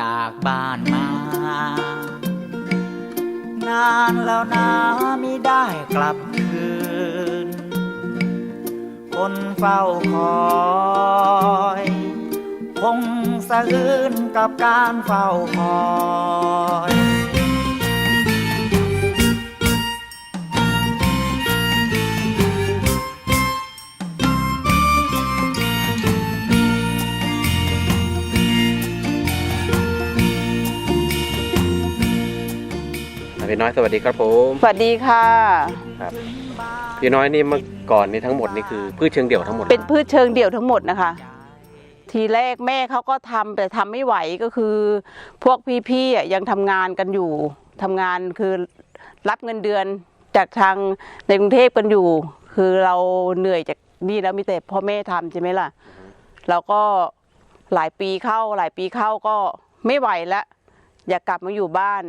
จากบ้านมา นานแล้วนะไม่ได้กลับคืน คนเฝ้าคอยคงสะอื้นกับการเฝ้าคอย พี่น้อยสวัสดีครับผมสวัสดีค่ะ ครับพี่น้อยนี่เมื่อก่อนนี่ทั้งหมดนี่คือพืชเชิงเดี่ยวทั้งหมดเป็นพืชเชิงเดี่ยวทั้งหมดนะคะ ทีแรกแม่เขาก็ทำแต่ทำไม่ไหวก็คือ พวกพี่ๆอะยังทำงานกันอยู่ทำงานคือรับเงินเดือนจากทางในกรุงเทพกันอยู่ คือเราเหนื่อยจากนี่แล้วมีแต่พ่อแม่ทำใช่ไหมล่ะเราก็หลายปีเข้าหลายปีเข้าก็ไม่ไหวแล้วอยากกลับมาอยู่บ้าน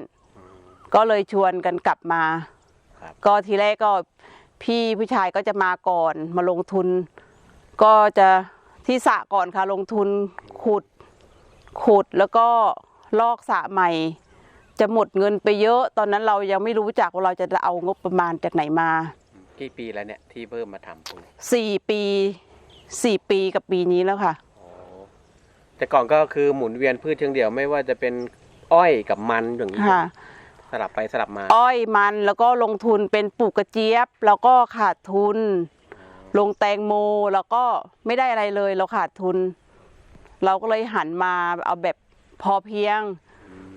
ก็เลยชวนกันกลับมาครับก็ทีแรกก็พี่ผู้ชายก็จะมาก่อนมาลงทุน ก็จะที่สระก่อนค่ะลงทุนขุดขุดแล้วก็ลอกสระใหม่ จะหมดเงินไปเยอะ ตอนนั้นเรายังไม่รู้จักว่าเราจะเอางบประมาณจากไหนมา กี่ปีแล้วเนี่ยที่เพิ่มมาทำตรงนี้สี่ปีสี่ปีกับปีนี้แล้วค่ะอ๋อแต่ก่อนก็คือหมุนเวียนพืชเชิงเดี่ยวไม่ว่าจะเป็นอ้อยกับมันอย่างนี้ค่ะ สลับไปสลับมา อ้อยมันแล้วก็ลงทุนเป็นปลูกกระเจี๊ยบ แล้วก็ขาดทุน ลงแตงโมแล้วก็ไม่ได้อะไรเลย เราขาดทุน เราก็เลยหันมาเอาแบบพอเพียง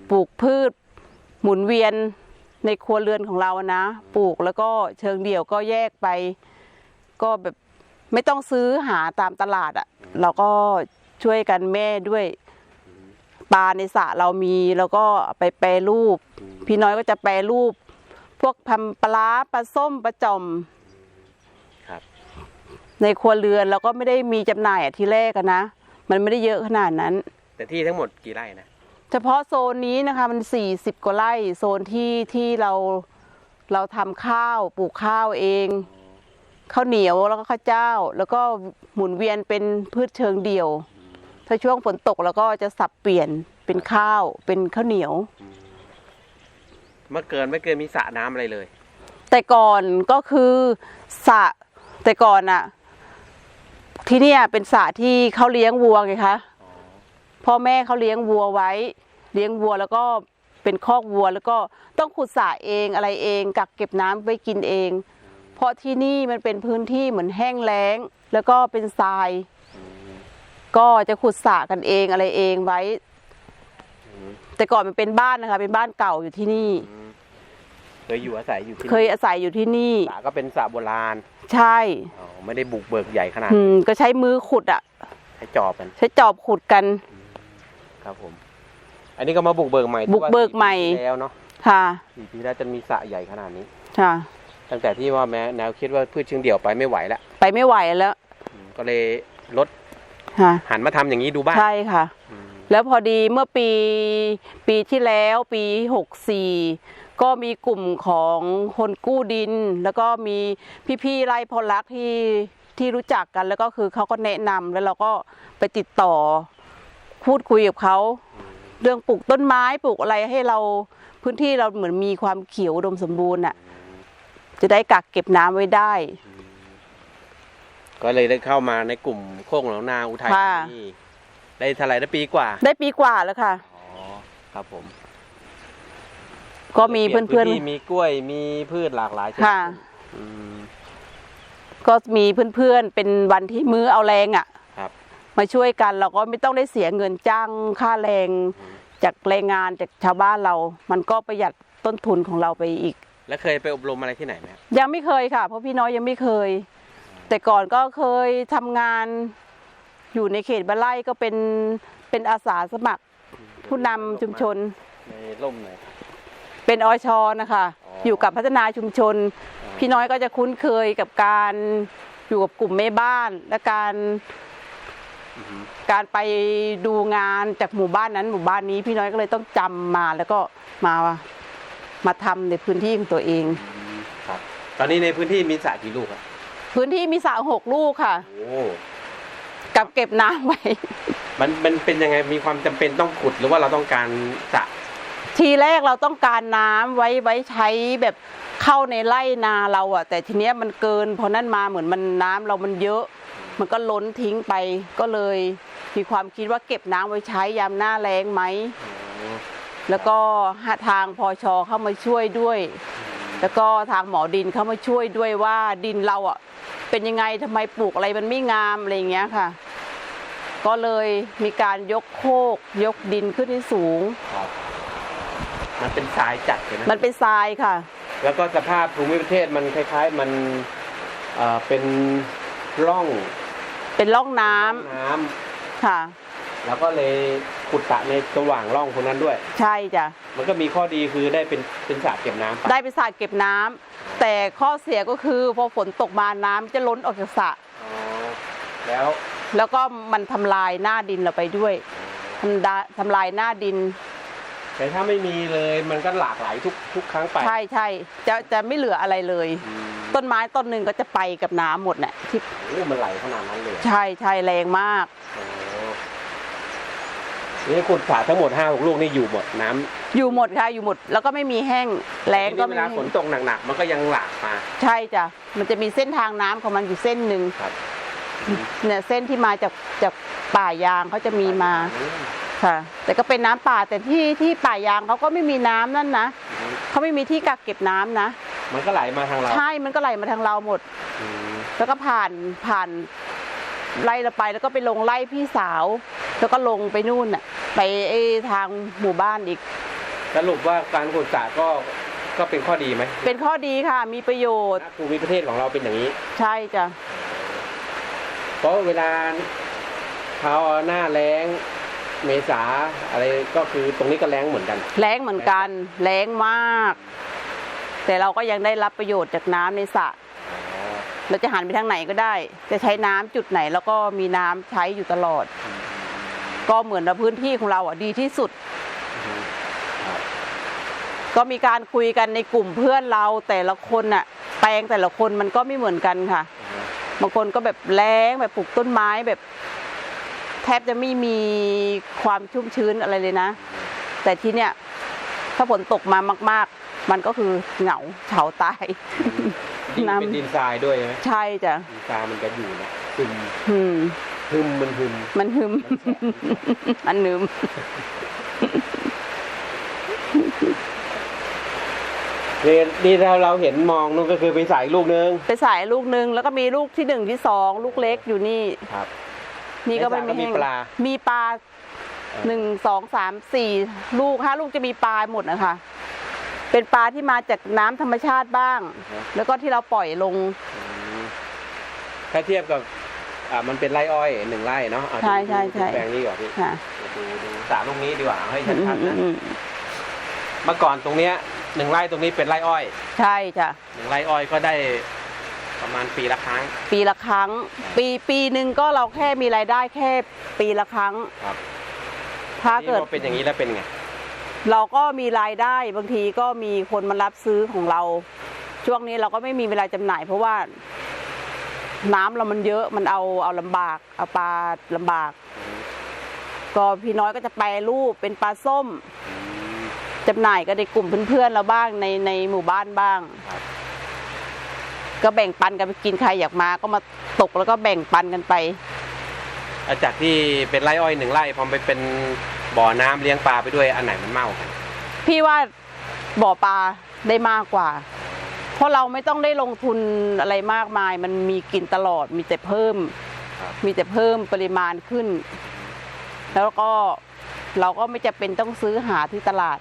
ปลูกพืช หมุนเวียนในครัวเรือนของเรานะ ปลูกแล้วก็เชิงเดี่ยวก็แยกไป ก็แบบไม่ต้องซื้อหาตามตลาดอะ่ะเราก็ช่วยกันแม่ด้วย ปลาในสระเรามีแล้วก็เอาไปแปรรูป พี่น้อยก็จะแปรรูป พวกทำปลาร้าปลาส้มปลาจ่อมครับในครัวเรือนเราก็ไม่ได้มีจำหน่ายอะที่แรกอะนะ มันไม่ได้เยอะขนาดนั้น แต่ที่ทั้งหมดกี่ไร่นะเฉพาะโซนนี้นะคะมัน 40 กว่าไร่โซนที่ที่เราเราทำข้าวปลูกข้าวเองข้าวเหนียวแล้วก็ข้าวเจ้า แล้วก็หมุนเวียนเป็นพืชเชิงเดี่ยว ถ้าช่วงฝนตกแล้วก็จะสับเปลี่ยนเป็นข้าวเป็นข้าวเหนียว เมื่อเกินไม่เกินมีสระน้ำอะไรเลย แต่ก่อนก็คือสระแต่ก่อนอะที่เนี่ยเป็นสระที่เขาเลี้ยงวัวไงคะพ่อแม่เขาเลี้ยงวัวไว้ เลี้ยงวัวแล้วก็เป็นคอกวัวแล้วก็ต้องขุดสระเองอะไรเอง กักเก็บน้ำไว้กินเอง เพราะที่นี่มันเป็นพื้นที่เหมือนแห้งแล้ง แล้วก็เป็นทราย ก็จะขุดสระกันเองอะไรเองไว้ แต่ก่อนมันเป็นบ้านนะคะ เป็นบ้านเก่าอยู่ที่นี่ เคยอยู่อาศัยอยู่ที่เคยอาศัยอยู่ที่นี่ สระก็เป็นสระโบราณใช่อ๋อไม่ได้บุกเบิกใหญ่ขนาดอืมก็ใช้มือขุดอะให้จอบกันใช้จอบขุดกัน ครับผม อันนี้ก็มาบุกเบิกใหม่บุกเบิกใหม่ ที่ว่าสี่ปีที่แล้วเนาะค่ะ สี่ปีแล้วจะมีสระใหญ่ขนาดนี้ ค่ะ ตั้งแต่ที่ว่าแม้แนวคิดว่าพืชเชิงเดี่ยวไปไม่ไหวแล้ว ไปไม่ไหวแล้วอืมก็เลยลด ค่ะหันมาทำอย่างนี้ดูบ้างใช่ค่ะอืมแล้วพอดีเมื่อปีปีที่แล้วปีหกสี่ก็มีกลุ่มของคนกู้ดิน แล้วก็มีพี่ๆไร่พลรักที่ที่รู้จักกัน แล้วก็คือเขาก็แนะนำแล้วเราก็ไปติดต่อพูดคุยกับเขาเรื่องปลูกต้นไม้ปลูกอะไรให้เราพื้นที่เราเหมือนมีความเขียวอุดมสมบูรณ์อะจะได้กักเก็บน้ำไว้ได้ ก็เลยได้เข้ามาในกลุ่มโค้งหนองนาอุทัยค่ะธานีได้เท่าไหร่ได้ปีกว่าได้ปีกว่าแล้วค่ะ อ๋อครับผมก็มีเพื่อนปลี่ยพื้ที่มีกล้วยมีพืชหลากหลายชนิดๆค่ะ อืม ก็มีเพื่อนๆเป็นวันที่มื้อเอาแรงอะครับ มาช่วยกันเราก็ไม่ต้องได้เสียเงินจ้างค่าแรงจากแรงงานจากชาวบ้านเรา มันก็ประหยัดต้นทุนของเราไปอีก แล้วเคยไปอบรมอะไรที่ไหนไหมครับยังไม่เคยค่ะ เพราะพี่น้อยยังไม่เคย แต่ก่อนก็เคยทำงานอยู่ในเขตบ้านไร่ก็เป็นเป็นอาสาสมัครผู้นำชุมชน ในร่มไหน เป็นอชนะคะ อ๋ออ อยู่กับพัฒนาชุมชน พี่น้อยก็จะคุ้นเคยกับการอยู่กับกลุ่มแม่บ้าน และการอือฮึการไปดูงานจากหมู่บ้านนั้นหมู่บ้านนี้ พี่น้อยก็เลยต้องจำมาแล้วก็มามาทำในพื้นที่ของตัวเอง อืมครับ ตอนนี้ในพื้นที่มีสระกี่ลูกครับ พื้นที่มีสระหกลูกค่ะ โอ้ กับเก็บน้ำไว้ มันมันเป็นยังไงมีความจำเป็นต้องขุดหรือว่าเราต้องการสระทีแรกเราต้องการน้ำไว้ไว้ใช้แบบเข้าในไร่นาเราอะแต่ทีเนี้ยมันเกินพอนั่นมาเหมือนมันน้ำเรามันเยอะ มันก็ล้นทิ้งไป ก็เลยมีความคิดว่าเก็บน้ำไว้ใช้ยามหน้าแล้งไหม แล้วก็หาทางพอชอเข้ามาช่วยด้วย แล้วก็ทางหมอดินเข้ามาช่วยด้วยว่าดินเราอะ เป็นยังไงทำไมปลูกอะไรมันไม่งามอะไรอย่างเงี้ยค่ะ ก็เลยมีการยกโคกยกดินขึ้นให้สูงครับมันเป็นทรายจัดเลยนะมันเป็นทรายค่ะ แล้วก็สภาพภูมิประเทศมันคล้ายๆ มันเอ่อเป็นร่อง เป็นร่องน้ำน้ำค่ะ แล้วก็เลยขุดสระในระหว่างร่องพวกนั้นด้วย ใช่จ้ะมันก็มีข้อดีคือได้เป็นเป็นสระเก็บน้ำไปได้เป็นสระเก็บน้ำแต่ข้อเสียก็คือพอฝนตกมาน้ำจะล้นออกจากสระอ๋อแล้วแล้วก็มันทำลายหน้าดินเราไปด้วยทำดาทำลายหน้าดิน แต่ถ้าไม่มีเลยมันก็หลากหลายทุกทุกครั้งไปใช่ใช่จะจะไม่เหลืออะไรเลย อืมต้นไม้ต้นหนึ่งก็จะไปกับน้ำหมดเนี่ยที่โอ้มันไหลขนาดนั้นเลยใช่ใช่แรงมากโอ้ นี่ขุดสระทั้งหมดห้าหกลูกนี่อยู่หมดน้ำอยู่หมดค่ะอยู่หมด แล้วก็ไม่มีแห้งแรงก็ทีไม่นี้เวลามีฝนตกหนักๆมันก็ยังหลากมา ใช่จ้ะมันจะมีเส้นทางน้ำของมันอยู่เส้นหนึ่งครับเนี่ยเส้นที่มาจากจากป่ายางเขาจะมีมาค่ะ แต่ก็เป็นน้ำป่าแต่ที่ที่ป่ายางเขาก็ไม่มีน้ำนั่นนะเขาไม่มีที่กักเก็บน้ำนะ มันก็ไหลมาทางเราใช่มันก็ไหลมาทางเราหมดอืมแล้วก็ผ่านผ่านไล่เราไปแล้วก็ไปลงไล่พี่สาว แล้วก็ลงไปนู่นน่ะไปไอ้ทางหมู่บ้านอีก สรุปว่าการขุดสระก็ก็เป็นข้อดีไหมเป็นข้อดีค่ะ มีประโยชน์ ภูมิประเทศของเราเป็นอย่างนี้ ใช่จ้ะเพราะเวลาเขาหน้าแล้งเมษาอะไรก็คือตรงนี้ก็แล้งเหมือนกัน แรงเหมือนกัน แรงมาก แต่เราก็ยังได้รับประโยชน์จากน้ำในสระเราจะหันไปทางไหนก็ได้ จะใช้น้ำจุดไหน แล้วก็มีน้ำใช้อยู่ตลอด ก็เหมือนว่าพื้นที่ของเราอะดีที่สุด ก็มีการคุยกันในกลุ่มเพื่อนเราแต่ละคนน่ะแปลงแต่ละคนมันก็ไม่เหมือนกันค่ะบางคนก็แบบแรงแบบปลูกต้นไม้แบบแทบจะไม่มีความชุ่มชื้นอะไรเลยนะ แต่ที่เนี้ยถ้าฝนตกมามาก ๆ มันก็คือเหงาเฉาตายดินน้ำเป็นดินทรายด้วยใช่ไหมใช่จ้ะดินทรายมันจะอยู่นะหึม หืมหึมมันหึมมันหึมมันหนึมนี่นี่เราเราเห็นมองนู่นก็คือเป็นสายอีกลูกนึงไปสายลูกนึง แล้วก็มีลูกที่หนึ่งที่สองลูกเล็กอยู่นี่ครับ นี่ก็ไม่ในสระก็มีแห้งปลา มีปลาหนึ่งสองสามสี่ลูกห้าลูกจะมีปลาหมดนะคะเป็นปลาที่มาจากน้ำธรรมชาติบ้าง แล้วก็ที่เราปล่อยลงอืมถ้าเทียบกับ อ่ามันเป็นไร่อ้อยหนึ่งไร่เนาะอะใช่ดูใช่ใช่ดูแปลงนี้ก่อนพี่ค่ะดูดูสระลูกนี้ดีกว่าให้อืมชัดๆอืนะมอืมเมื่อก่อนตรงเนี้ยหนึ่งไร่ตรงนี้เป็นไร่อ้อยใช่จ้ะหนึ่งไร่อ้อยก็ได้ประมาณปีละครั้งปีละครั้ง ปีปีหนึ่งก็เราแค่มีรายได้แค่ปีละครั้ง ครับถ้าเกิด นี่พอเป็นอย่างนี้แล้วเป็นไงเราก็มีรายได้บางทีก็มีคนมารับซื้อของเรา ช่วงนี้เราก็ไม่มีเวลาจำหน่าย เพราะว่า น้ำเรามันเยอะมันเอาเอาลำบากเอาปลาลำบาก ก็พี่น้อยก็จะแปรรูปเป็นปลาส้มจำหน่ายก็ในกลุ่มเพื่อนๆเราบ้างในในหมู่บ้านบ้างครับก็แบ่งปันกันไปกินใครอยากมาก็มาตกแล้วก็แบ่งปันกันไปอะจากที่เป็นไร่อ้อยหนึ่งไร่พอไปเป็นบ่อน้ำเลี้ยงปลาไปด้วยอันไหนมันเมากันพี่ว่าบ่อปลาได้มากกว่า เพราะเราไม่ต้องได้ลงทุนอะไรมากมาย มันมีกินตลอดมีแต่เพิ่มครับมีแต่เพิ่มปริมาณขึ้น แล้วก็เราก็ไม่จะเป็นต้องซื้อหาที่ตลาด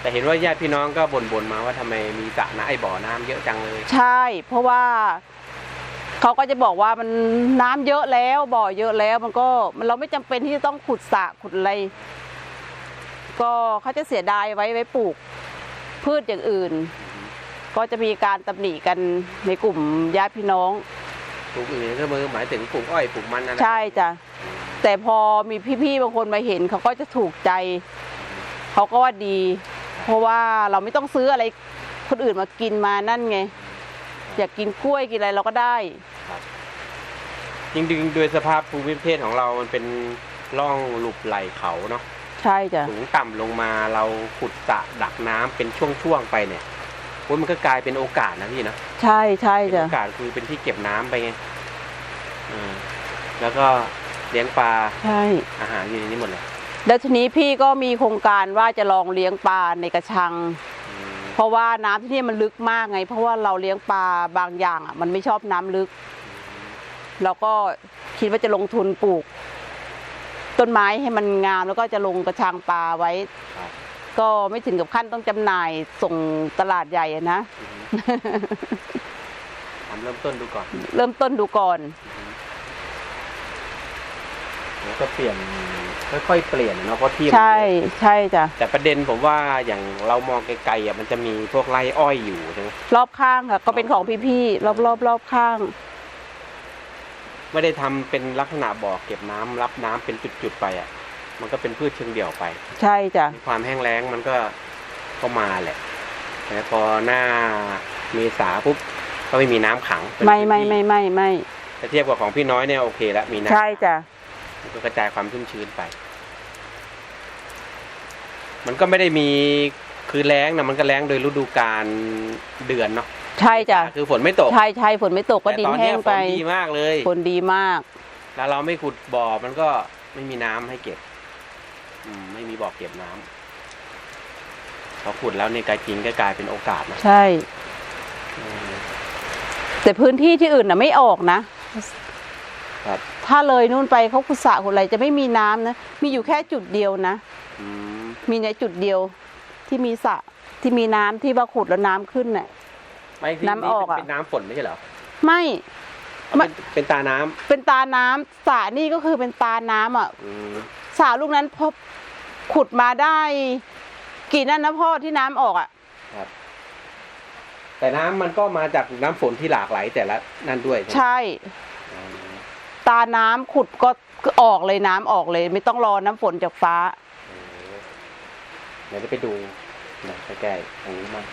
แต่เห็นว่าญาติพี่น้องก็บ่นๆมาว่าทำไมมีสระน้ำไอ้บ่อน้ำเยอะจังเลย ใช่ เพราะว่าเขาก็จะบอกว่ามันน้ำเยอะแล้วบ่อเยอะแล้ว มันก็มันเราไม่จำเป็นที่จะต้องขุดสระขุดอะไรก็เขาจะเสียดายไว้ไว้ปลูก พืชอย่างอื่น ก็จะมีการตำหนิกันในกลุ่มญาติพี่น้องปลูกอื่นก็มือหมายถึงปลูกอ้อยปลูกมันอะไรใช่จ้ะแต่พอมีพี่ๆบางคนมาเห็นเขาก็จะถูกใจเขาก็ว่าดี เพราะว่าเราไม่ต้องซื้ออะไรคนอื่นมากินมานั่นไง อยากกินกล้วยกินอะไรเราก็ได้จริงๆโดยสภาพภูมิประเทศของเรามันเป็นล่องหลุบไหลเขาเนาะใช่จ้ะสูงต่ำลงมาเราขุดสระดักน้ำเป็นช่วงๆไปเนี่ยโอ้ ยมันก็กลายเป็นโอกาสนะพี่นะใช่ใช่เป็นจ้ะโอกาสคือเป็นที่เก็บน้ำไปไงอืมแล้วก็เลี้ยงปลาใช่ อาหารอยู่ในนี้หมดเลยแล้วทีนี้พี่ก็มีโครงการว่าจะลองเลี้ยงปลาในกระชัง อืมเพราะว่าน้ำที่นี่มันลึกมากไง เพราะว่าเราเลี้ยงปลาบางอย่างอะมันไม่ชอบน้ำลึก เราก็คิดว่าจะลงทุนปลูก ต้นไม้ให้มันงามแล้วก็จะลงกระชังปลาไว้ ครับ ก็ไม่ถึงกับขั้นต้องจำหน่ายส่งตลาดใหญ่อะนะ อืมทำเริ่มต้นดูก่อนเริ่มต้นดูก่อนแล้วก็เปลี่ยนค่อยๆเปลี่ยนเนาะเพราะที่มันใช่ใช่จ้ะแต่ประเด็นผมว่าอย่างเรามองไกลๆอะมันจะมีพวกไร่อ้อยอยู่ใช่ไหมรอบข้างค่ะ ก็เป็นของพี่ๆรอบรอบรอบข้าง ไม่ได้ทำเป็นลักษณะบ่อเก็บน้ำรับน้ำเป็นจุดๆไปอะ มันก็เป็นพืชเชิงเดี่ยวไป ใช่จ้ะความแห้งแล้งมันก็ก็มาแหละแต่พอหน้าเมษาปุ๊บก็ไม่มีน้ำขังเป็นไม่ไม่พื้นที่ไม่ไม่ไม่แต่เทียบกับของพี่น้อยเนี่ยโอเคแล้วมีน้ำใช่จ้ะมันก็กระจายความชุ่มชื้นไป มันก็ไม่ได้มีคือแล้งนะมันก็แล้งโดยฤดูกาลเดือนเนาะใช่จ้ะคือฝนไม่ตกใช่ใช่ฝนไม่ตกก็แต่ดินตอนแห้เนี้ยงฝไปนดีมากเลยฝนดีมาก แล้วเราไม่ขุดบ่อมันก็ไม่มีน้ำให้เก็บอืม ไม่มีบ่อเก็บน้ำพอขุดแล้วในกายจริงก็กลายเป็นโอกาสนะใช่อืมแต่พื้นที่ที่อื่นน่ะไม่ออกนะครับถ้าเลยนู่นไปเขาขุดสระขุดอะไรจะไม่มีน้ำนะ มีอยู่แค่จุดเดียวนะอืมมีในจุดเดียวที่มีสระที่มีน้ำที่ว่าขุดแล้วน้ำขึ้นน่ะไม่ที่น้ำออกอะเป็นน้ำฝนไม่ใช่เหรอไม่ไม่เป็นเป็นตาน้ำเป็นตาน้ำสระนี่ก็คือเป็นตาน้ำอะอืมสระลูกนั้นพบ ขุดมาได้กี่นั่นนะพ่อที่น้ำออกอะ ครับ แต่น้ำมันก็มาจากน้ำฝนที่หลากหลายแต่ละนั่นด้วยใช่ไหมใช่ อืมตาน้ำขุดก็ก็ออกเลยน้ำออกเลย ไม่ต้องรอน้ำฝนจากฟ้า เดี๋ยวจะไปดูนะใกล้ๆตรงนี้มั่ง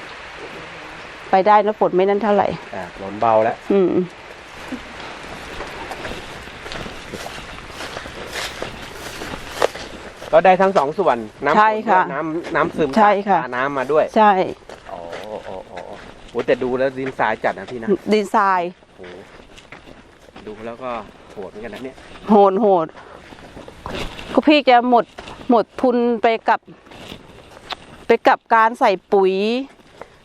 ไปได้นะฝนไม่นั่นเท่าไหร่อ่าฝนเบาแล้ว อืม ก็ได้ทั้งสองส่วนน้ำฝนใช่ค่ะด้วยน้ำน้ำซึมใช่ค่ะจากน้ำมาด้วยใช่โอ้โอ้โอ้โอ้โหแต่ดูแล้วดินทรายจัดนะพี่นะดีไซน์โอ้โหดูแล้วก็โหดเหมือนกันนะเนี่ยโหดโหดก็พี่จะหมดหมดทุนไปกับ ไปกับการใส่ปุ๋ย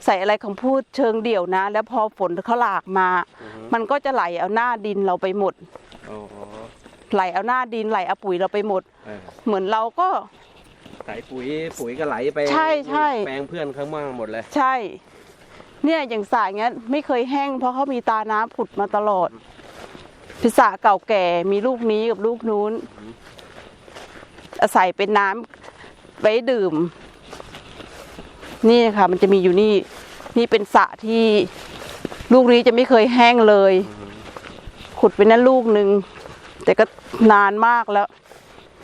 ใส่อะไรของพูดเชิงเดี่ยวนะ แล้วพอฝนเขาหลากมา อือฮึมันก็จะไหลเอาหน้าดินเราไปหมด โอ้โห ไหลเอาหน้าดินไหลเอาปุ๋ยเราไปหมด เออเหมือนเราก็ ใส่ปุ๋ยปุ๋ยก็ไหลไปใช่ใช่ แปลงเพื่อนข้างล่างหมดเลย ใช่ เนี่ยอย่างสระอย่างเงี้ยไม่เคยแห้ง เพราะเขามีตาน้ำผุดมาตลอดพิสระเก่าแก่มีลูกนี้กับลูกนู้น อาศัยเป็นน้ำไว้ดื่ม นี่ค่ะ มันจะมีอยู่นี่ นี่เป็นสระที่ ลูกนี้จะไม่เคยแห้งเลย ขุดไปนั่นลูกหนึ่ง แต่ก็นานมากแล้ว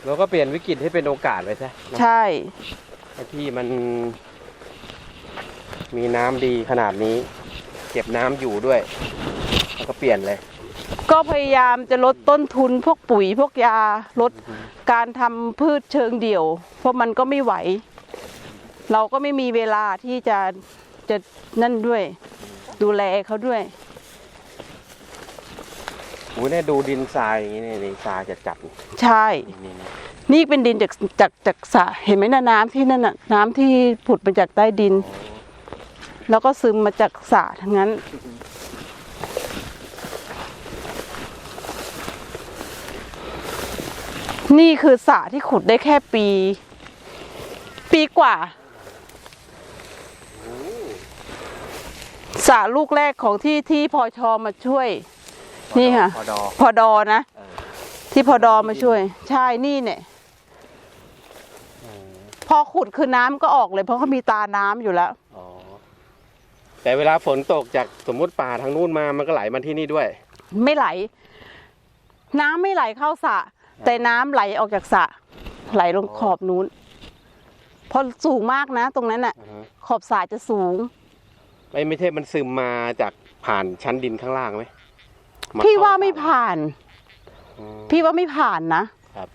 เราก็เปลี่ยนวิกฤตให้เป็นโอกาสไปซะเนอะใช่ไอ้ที่มัน มีน้ำดีขนาดนี้ เก็บน้ำอยู่ด้วยแล้วก็เปลี่ยนเลย ก็พยายามจะลดต้นทุนพวกปุ๋ยพวกยาลดการทำพืชเชิงเดี่ยว เพราะมันก็ไม่ไหว เราก็ไม่มีเวลาที่จะจะนั่นด้วย ดูแลเขาด้วยโอ้ยเนี่ยดูดินทรายอย่างนี้เนี่ยนี่ทรายจะจับนี่ใช่ นี่นี่นี่เป็นดินจากจากจากสระเห็นไหมนะน้ำที่นั่นน่ะน้ำที่ผุดมาจากใต้ดิน แล้วก็ซึมมาจากสระทั้งนั้น นี่คือสระที่ขุดได้แค่ปี ปีกว่าสระลูกแรกของที่ที่พอชอมาช่วย นี่ค่ะ พอดอพอดอนะ เออที่พอดอมาช่วย ใช่นี่เนี่ยพอขุดคือน้ำก็ออกเลย เพราะเขามีตาน้ำอยู่แล้ว อ๋อแต่เวลาฝนตกจากสมมุติป่าทางนู้นมามันก็ไหลมาที่นี่ด้วย ไม่ไหล น้ำไม่ไหลเข้าสระแต่น้ำไหลออกจากสระไหลลงขอบนู้นเพราะสูงมากนะ ตรงนั้นน่ะ อือฮะ ขอบสระจะสูง ไม่ไม่ใช่มันซึมมาจากผ่านชั้นดินข้างล่างไหม มพี่เข้ว่าไม่สระผ่าน อืมพี่ว่าไม่ผ่านนะครับ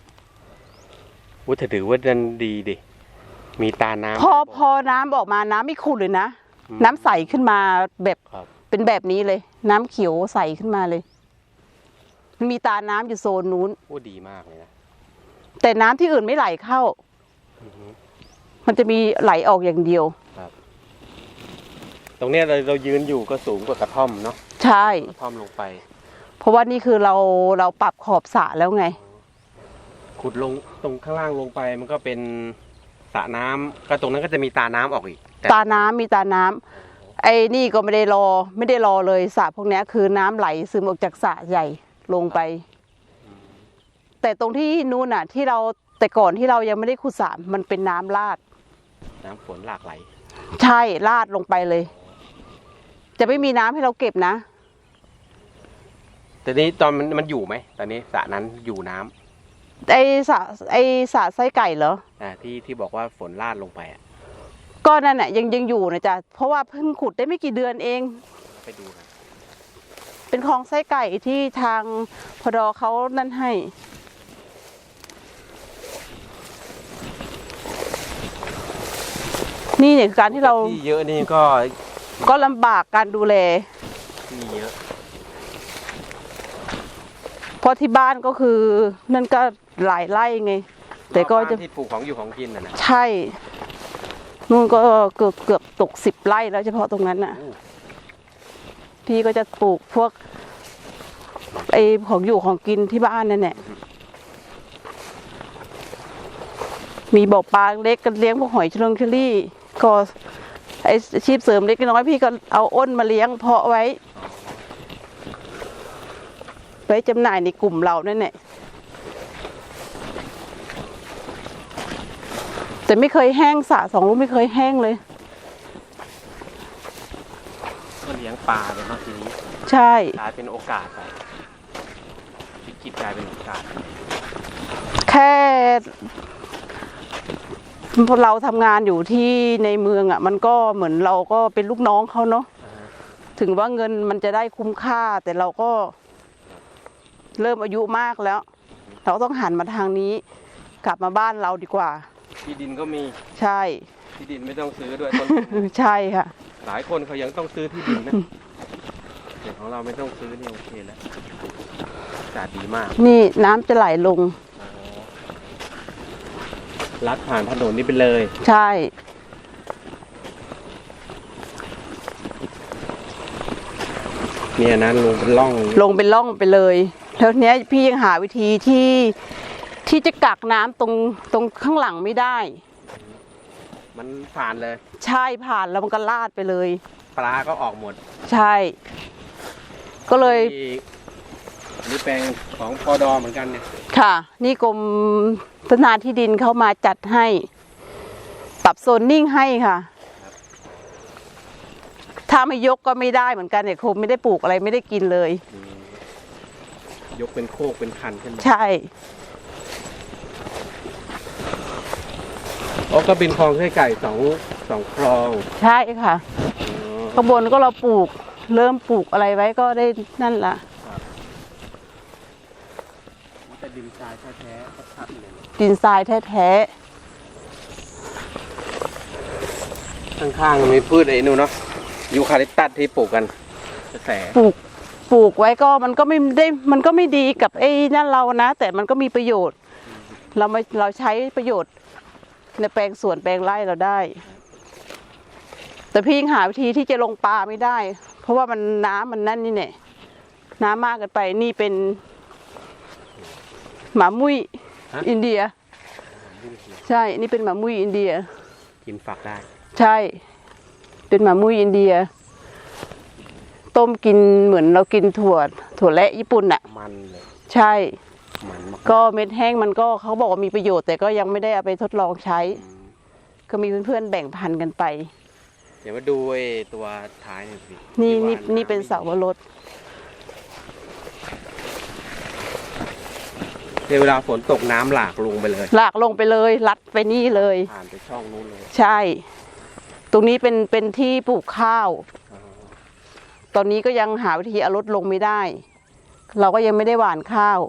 วุ้ถือว่าดันดีดิมีตาน้ำ พอพอน้ำออกมาน้ำไม่ขุ่นเลยนะ อืม น้ำใสขึ้นมาแบบครับ เป็นแบบนี้เลย น้ำเขียวใสขึ้นมาเลย มันมีตาน้ำอยู่โซนนู้น โอ้ดีมากเลยนะ แต่น้ำที่อื่นไม่ไหลเข้า อือฮึ มันจะมีไหลออกอย่างเดียว ตรงเนี้ยเราเรายืนอยู่ก็สูงกว่ากระท่อมเนาะใช่ กระท่อมลงไป เพราะว่านี่คือเราเราปรับขอบสระแล้วไง ขุดลงตรงข้างล่างลงไปมันก็เป็นสระน้ำก็ตรงนั้นก็จะมีตาน้ำออกอีกแต่ตาน้ำมีตาน้ำไอ้นี่ก็ไม่ได้รอไม่ได้รอเลยสระพวกเนี้ยคือน้ำไหลซึมออกจากสระใหญ่ลงไป แต่ตรงที่นู้นน่ะ ที่เราแต่ก่อนที่เรายังไม่ได้ขุดสระมันเป็นน้ำลาด น้ำฝนหลากไหลใช่ลาดลงไปเลย จะไม่มีน้ำให้เราเก็บนะ แต่นี้ตอนมันมันอยู่ไหมตอนนี้สระนั้นอยู่น้ำไอ้สระไอ้สระไส้ไก่เหรอ อ่าที่ที่บอกว่าฝนลาดลงไปอะก็นั่นน่ะยังยังอยู่นะจ๊ะ เพราะว่าเพิ่งขุดได้ไม่กี่เดือนเอง ไปดูกันเป็นคลองไส้ไก่ที่ทางพดอเขานั่นให้ นี่เนี่ยคือการที่เราที่เยอะนี่ก็ก็ลำบากการดูแล ที่เยอะ เพราะที่บ้านก็คือนั่นก็หลายไร่ไง แต่ก็จะรอบบ้านที่ปลูกของอยู่ของกินน่ะนะใช่นู่นก็เกือบเกือบตกสิบไร่แล้วเฉพาะตรงนั้นน่ะอู้พี่ก็จะปลูกพวกไอของอยู่ของกินที่บ้านนั่นแหละมีบ่อปลาเล็กก็เลี้ยงพวกหอยเชลงเชอรี่ ก็ไออาชีพเสริมเล็กน้อยพี่ก็เอาอ้นมาเลี้ยงเพาะไว้ ไว้จำหน่ายในกลุ่มเรานั่นแหละแต่ไม่เคยแห้งสระสองลูกไม่เคยแห้งเลย ก็เลี้ยงปลาไปเนาะทีนี้ใช่กลายเป็นโอกาสไปวิกฤตกลายเป็นโอกาส แค่เราทำงานอยู่ที่ในเมืองอะ มันก็เหมือนเราก็เป็นลูกน้องเขาเนาะอ่าฮะถึงว่าเงินมันจะได้คุ้มค่าแต่เราก็ เริ่มอายุมากแล้ว เราก็ต้องหันมาทางนี้ กลับมาบ้านเราดีกว่า ที่ดินก็มีใช่ ที่ดินไม่ต้องซื้อด้วยต้นใช่ค่ะ หลายคนเขายังต้องซื้อที่ดินนะแต่ของเราไม่ต้องซื้อนี่โอเคแล้วอากาศดีมากนี่น้ำจะไหลลงอ๋อลัดผ่านถนนนี้ไปเลย ใช่ เนี่ยนะลงเป็นร่อง ลงเป็นร่องไปเลย แล้วเนี้ยพี่ยังหาวิธีที่ที่จะกักน้ำตรงตรงข้างหลังไม่ได้ มันผ่านเลย ใช่ผ่านแล้วมันก็ลาดไปเลย ปลาก็ออกหมดใช่ ก็เลยที่อันนี้แปลงของพอดอเหมือนกันเนี่ยค่ะ นี่กรมพัฒนาที่ดินเขามาจัดให้ ปรับโซนนิ่งให้ค่ะ ถ้าไม่ยกก็ไม่ได้เหมือนกันเนี่ยคงไม่ได้ปลูกอะไรไม่ได้กินเลย อืม ยกเป็นโคกเป็นคันขึ้นมาใช่อ๋อก็เป็นคลองไส้ไก่สองสองคลองใช่ค่ะอ๋อข้างบนก็เราปลูก เริ่มปลูกอะไรไว้ก็ได้นั่นละแต่ดินทรายแท้ๆชัดๆเลยดินทรายแท้ข้างๆมีพืชไอ้นู่นเนาะยูคาลิปตัสที่ปลูกกันกระแสๆปลูก ปลูกไว้ก็มันก็ไม่ได้มันก็ไม่ดีกับไอ้นั่นเรานะ แต่มันก็มีประโยชน์ เราไม่เราใช้ประโยชน์ ในแปลงสวนแปลงไร่เราได้ แต่พี่ยังหาวิธีที่จะลงปลาไม่ได้ เพราะว่ามันน้ำมันนั่นนี่เนี่ยน้ำมากเกินไปนี่เป็น หมามุ้ยอินเดีย ใช่นี่เป็นหมามุ้ยอินเดีย กินฝักได้ ใช่ เป็นหมามุ้ยอินเดีย ต้มกินเหมือนเรากินถั่วถั่วและญี่ปุ่นน่ะมันเลยใช่ มันมากก็เม็ดแห้งมันก็เขาบอกว่ามีประโยชน์แต่ก็ยังไม่ได้เอาไปทดลองใช้อืมก็มีเพื่อนๆแบ่งพันกันไป เดี๋ยวมาดูไอ้ตัวท้ายหน่อยสินี่ที่ว่านี่นี่ำเป็นไม่เสาวรสเนี่ยเวลาฝนตกน้ำหลากลงไปเลยหลากลงไปเลย ลัดไปนี่เลย ผ่านไปช่องนู้นเลย ใช่ ตรงนี้เป็นเป็นที่ปลูกข้าวอ๋อ ตอนนี้ก็ยังหาวิธีเอารถลงไม่ได้ เราก็ยังไม่ได้หว่านข้าว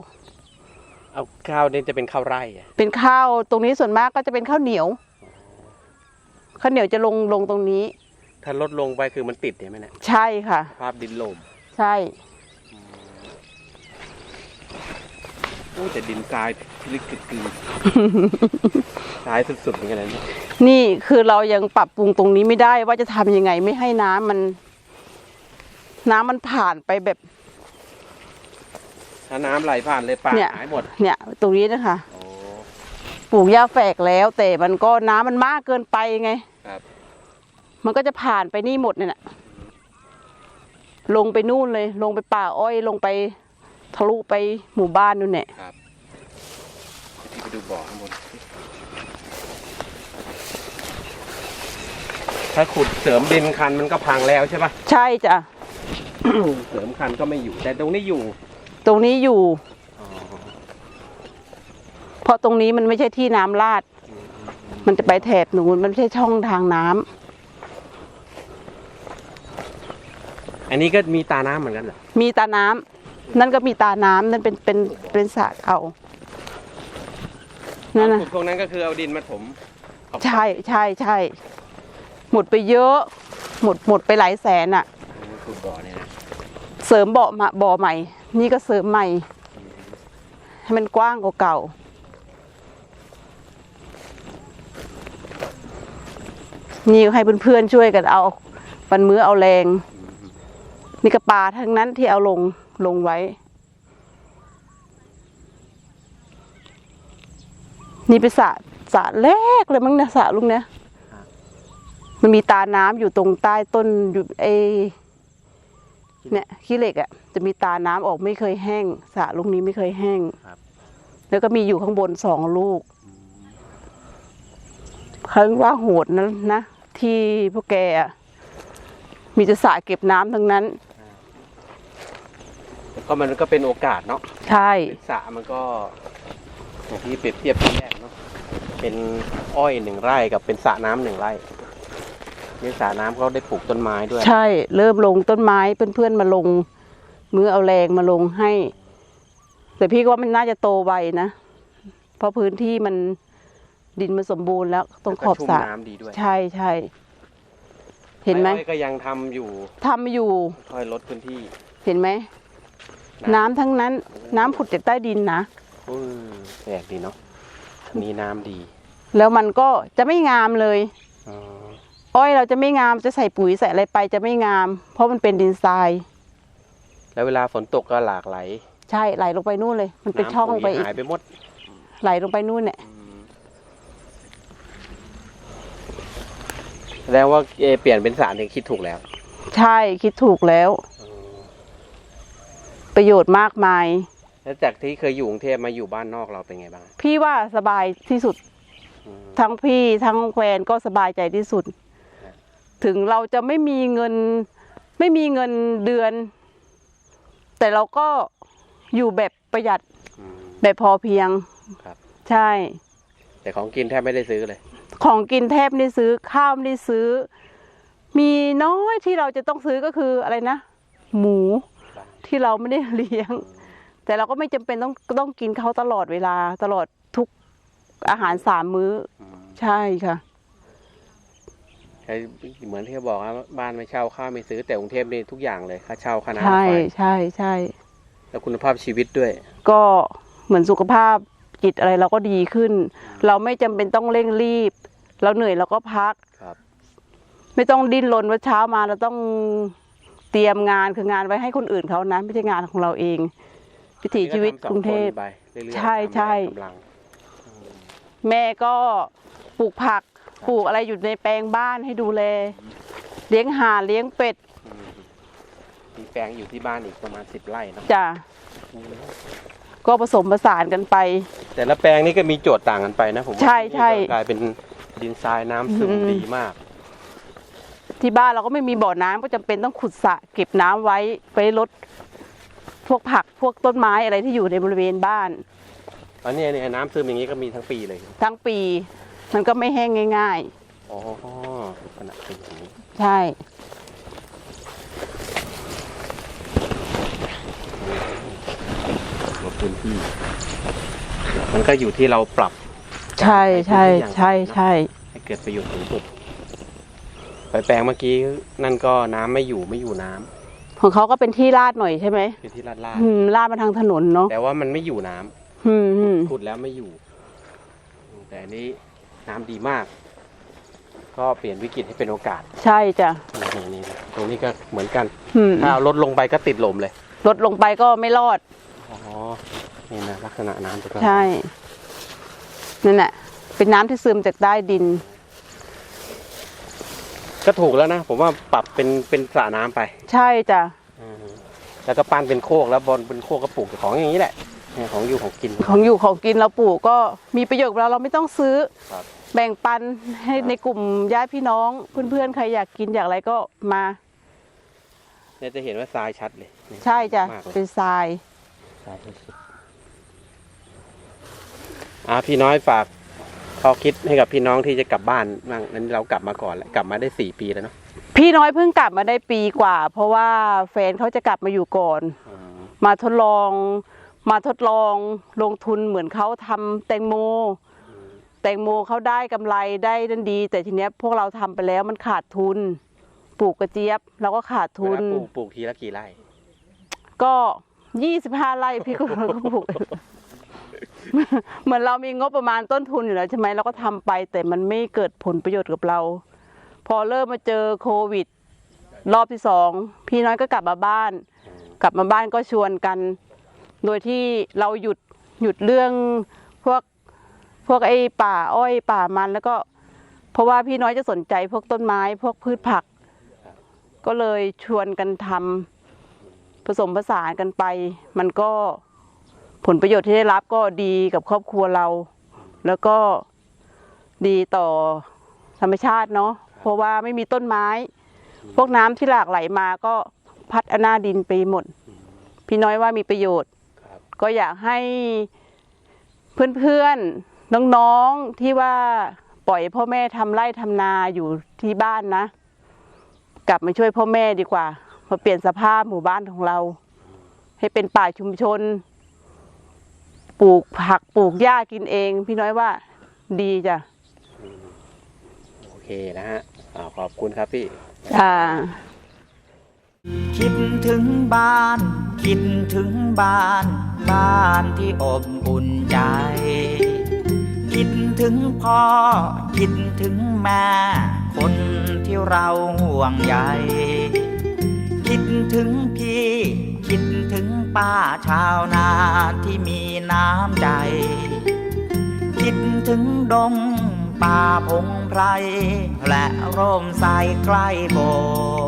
เอาข้าวนี่จะเป็นข้าวไร่อะเป็นข้าวตรงนี้ส่วนมากก็จะเป็นข้าวเหนียวข้าวเหนียวจะลงลงตรงนี้ ถ้าลดลงไปคือมันติดใช่ไหมเนี่ยใช่ค่ะ ภาพดินโลมใช่ โอ้แต่ดินทรายที่ลึกกึกกือทรายสุดๆเหมือนกันนะเนี่ยนี่คือเรายังปรับปรุงตรงนี้ไม่ได้ว่าจะทำยังไงไม่ให้น้ำมัน น้ำมันผ่านไปแบบ ถ้าน้ำไหลผ่านเลยป่าเนี่ย หายหมดเนี่ย ตรงนี้นะคะ โอ้ ปลูกหญ้าแฝกแล้ว แต่มันก็น้ำมันมากเกินไปไงครับ มันก็จะผ่านไปนี่หมดเนี่ยนะลงไปนู่นเลย ลงไปป่าอ้อย ลงไปทะลุไปหมู่บ้านนู่นเนี่ยครับที่ไปดูบ่อข้างบนถ้าขุดเสริมดินคันมันก็พังแล้วใช่ปะใช่จ้ะ เสริมคันก็ไม่อยู่ แต่ตรงนี้อยู่ตรงนี้อยู่อ๋อเพราะตรงนี้มันไม่ใช่ที่น้ำลาด มันจะไปแถบหนูนมันไม่ใช่ช่องทางน้ำอันนี้ก็มีตาน้ำเหมือนกันเหรอมีตาน้ำนั่นก็มีตาน้ำนั่นเป็นเป็นเป็นสระเก่านั่นนะขุดพวกนั้นก็คือเอาดินมาถมเอาใช่ใช่ใช่หมดไปเยอะ หมดหมดไปหลายแสนอะ ขุดบ่อเนี่ยนะเสริมเบาะมาบ่อใหม่ นี่ก็เสริมใหม่ ให้มันกว้างกว่าเก่า นี่ให้เพื่อนๆช่วยกันเอาปันมือเอาแรง นี่กระปลาทั้งนั้นที่เอาลงลงไว้ นี่เป็นสระสระแรกเลยมั้งเนี่ยสระลุงเนี่ยมันมีตาน้ำอยู่ตรงใต้ต้นอยู่ไอ เนี่ยขี้เหล็กอะ่ะจะมีตาน้ำออกไม่เคยแห้งสระลุงนี้ไม่เคยแห้งแล้วก็มีอยู่ข้างบนสองลูกเขาว่าโหดนะนะที่พวกแกอะมีจะสระเก็บน้ำทั้งนั้นก็มันก็เป็นโอกาสเนาะใช่สระมันก็อย่างที่เปรียบเทียบที่แรกเนาะเป็นอ้อยหนึ่งไร่กับเป็นสระน้ำหนึ่งไร่ ในสระน้ำเขาได้ปลูกต้นไม้ด้วย ใช่เริ่มลงต้นไม้เพื่อนๆมาลง มือเอาแรงมาลงให้ แต่พี่ก็ว่ามันน่าจะโตไวนะเพราะพื้นที่มันดินมันสมบูรณ์แล้วตรงขอบแล้วก็สระชุ่มน้ำดีด้วยใช่ใช่เห็นไหมอ้อยก็ยังทำอยู่ทำอยู่ค่อยลดพื้นที่ เห็นไหมน้ำทั้งนั้น น้ำผุดจากใต้ดินนะอืมแปลกดีเนาะอันนี้น้ำดี แล้วมันก็จะไม่งามเลย อ๋ออ้อยเราจะไม่งามจะใส่ปุ๋ยใส่อะไรไปจะไม่งาม เพราะมันเป็นดินทราย แล้วเวลาฝนตกก็หลากไหลใช่ไหลลงไปนู่นเลย มันเป็นำช่องไปปุ๋ยอีกหายไปหมดไหลลงไปนู่นเนี่ยอืมแสดงว่าเอเปลี่ยนเป็นสระเนี่ยคิดถูกแล้ว ใช่คิดถูกแล้ว ประโยชน์มากมาย แล้วจากที่เคยอยู่กรุงเทพมาอยู่บ้านนอกเราเป็นไงบ้าง พี่ว่าสบายที่สุดอืมทั้งพี่ทั้งแฟนก็สบายใจที่สุดครับ ถึงเราจะไม่มีเงิน ไม่มีเงินเดือน แต่เราก็อยู่แบบประหยัดอืมแบบพอเพียงครับ ใช่ แต่ของกินแทบไม่ได้ซื้อเลย ของกินแทบไม่ได้ซื้อข้าวไม่ได้ซื้อ มีน้อยที่เราจะต้องซื้อก็คืออะไรนะ หมูครับที่เราไม่ได้เลี้ยง แต่เราก็ไม่จำเป็นต้องต้องกินเขาตลอดเวลาตลอดทุกอาหารสามมื้ออืมใช่ค่ะ ใช่เหมือนที่เขาบอกว่าบ้านไม่เช่าข้าวไม่ซื้อแต่กรุงเทพนี่ทุกอย่างเลยค่าเช่าค่าน้ำใช่ไฟใช่ใช่แล้วคุณภาพชีวิตด้วย ก็เหมือนสุขภาพจิตอะไรเราก็ดีขึ้น เราไม่จำเป็นต้องเร่งรีบ เราเหนื่อยเราก็พักครับไม่ต้องดิ้นรนว่าเช้ามาเราต้องเตรียมงานคืองานไว้ให้คนอื่นเขานะไม่ใช่งานของเราเองวิถีชีวิตนี่ก็ทำสอกรุงเทพคนไปเรื่อยๆใช่ตามใช่กำลังแม่ก็ปลูกผัก ปลูกอะไรอยู่ในแปลงบ้านให้ดูแล เลี้ยงห่านเลี้ยงเป็ดอืมมีแปลงอยู่ที่บ้านอีกประมาณสิบไร่เนอะจ้ะก็ผสมผสานกันไป แต่ละแปลงนี่ก็มีโจทย์ต่างกันไปนะผมว่าใช่ที่นี่ใช่ ก็กลายเป็นดินทรายน้ำซึมอืมดีมาก ที่บ้านเราก็ไม่มีบ่อน้ำก็จำเป็นต้องขุดสระเก็บน้ำไว้ไว้ลดพวกผักพวกต้นไม้อะไรที่อยู่ในบริเวณบ้าน อันนี้เนี่ยน้ำซึมอย่างนี้ก็มีทั้งปีเลย ทั้งปี มันก็ไม่แห้งง่าย อ๋อขนาดเป็นอย่างนี้ๆ ใช่ ลดพื้นที่ มันก็อยู่ที่เราปรับ ใช่ใช่การใช่ใช้ใช่ ให้เกิดประโยชน์สูงสุดไปแปลงเมื่อกี้นั่นก็น้ำไม่อยู่ไม่อยู่น้ำของเขาก็เป็นที่ลาดหน่อยใช่ไหมคือที่ลาดลาดอืมลาดมาทางถนนเนาะแต่ว่ามันไม่อยู่น้ำอืมอืมขุดแล้วไม่อยู่ แต่อันนี้ น้ำดีมาก ก็เปลี่ยนวิกฤตให้เป็นโอกาสใช่จ้ะนี่นี่นี่ตรงนี้ก็เหมือนกันอืมถ้าเอารถลงไปก็ติดลมเลยลดลงไปก็ไม่รอด อ๋อนี่นะลักษณะน้ำจะก็ใช่ นั่นแหละเป็นน้ำที่ซึมจากใต้ดิน ก็ถูกแล้วนะ ผมว่าปรับเป็นเป็นสระน้ำไปใช่จ้ะ อืมแล้วก็ปั้นเป็นโคกแล้วบนเป็นโคกก็ปลูกของอย่างนี้แหละ เนี่ยของอยู่ของกิน ของอยู่ของกินเราปลูกก็มีประโยชน์กับเราเราไม่ต้องซื้อ ครับ แบ่งปันให้ในกลุ่มญาติพี่น้องเพื่อนๆใครอยากกินอยากอะไรก็มา เนี่ยจะเห็นว่าทรายชัดเลยนี่ใช่จ้ะมากเลยเป็นทราย ทรายสุดๆอ่าพี่น้อยฝากข้อคิดให้กับพี่น้องที่จะกลับบ้านบ้างนั้นเรากลับมาก่อนแล้วกลับมาได้สี่ปีแล้วเนาะพี่น้อยเพิ่งกลับมาได้ปีกว่า เพราะว่าแฟนเขาจะกลับมาอยู่ก่อนอืมมาทดลอง มาทดลองลงทุนเหมือนเขาทำแตงโม แตงโมเขาได้กำไรได้ดันดี แต่ทีเนี้ยพวกเราทำไปแล้วมันขาดทุน ปลูกกระเจี๊ยบเราก็ขาดทุนเวลาปลูกปลูกทีละกี่ไร่ ก็ยี่สิบห้าไร่พี่ก็เราก็ปลูกเหมือนเรามีงบประมาณต้นทุนอยู่แล้วใช่ไหมเราก็ทำไป แต่มันไม่เกิดผลประโยชน์กับเรา พอเริ่มมาเจอโควิด รอบที่สองพี่น้อยก็กลับมาบ้าน กลับมาบ้านก็ชวนกัน โดยที่เราหยุดหยุดเรื่องพวกพวกไอ้ป่าอ้อยป่ามันแล้วก็ เพราะว่าพี่น้อยจะสนใจพวกต้นไม้ พวกพืชผัก ก็เลยชวนกันทำผสมผสานกันไป มันก็ผลประโยชน์ที่ได้รับก็ดีกับครอบครัวเรา แล้วก็ดีต่อธรรมชาติเนาะเพราะว่าไม่มีต้นไม้ พวกน้ำที่หลากไหลมาก็พัดอนาดินไปหมด พี่น้อยว่ามีประโยชน์ ก็อยากให้เพื่อนๆน้องๆที่ว่าปล่อยพ่อแม่ทำไร่ทำนาอยู่ที่บ้านนะ กลับมาช่วยพ่อแม่ดีกว่ามาเปลี่ยนสภาพหมู่บ้านของเรา ให้เป็นป่าชุมชน ปลูกผักปลูกหญ้ากินเอง พี่น้อยว่าดีจ้ะโอเคนะฮะอ่าขอบคุณครับพี่ จ้า คิดถึงบ้าน คิดถึงบ้าน บ้านที่อบอุ่นใจ คิดถึงพ่อ คิดถึงแม่ คนที่เราห่วงใยคิดถึงพี่ คิดถึงป้าชาวนาที่มีน้ำใจ คิดถึงดงป่าพงไพรและร่มใสใกล้โบส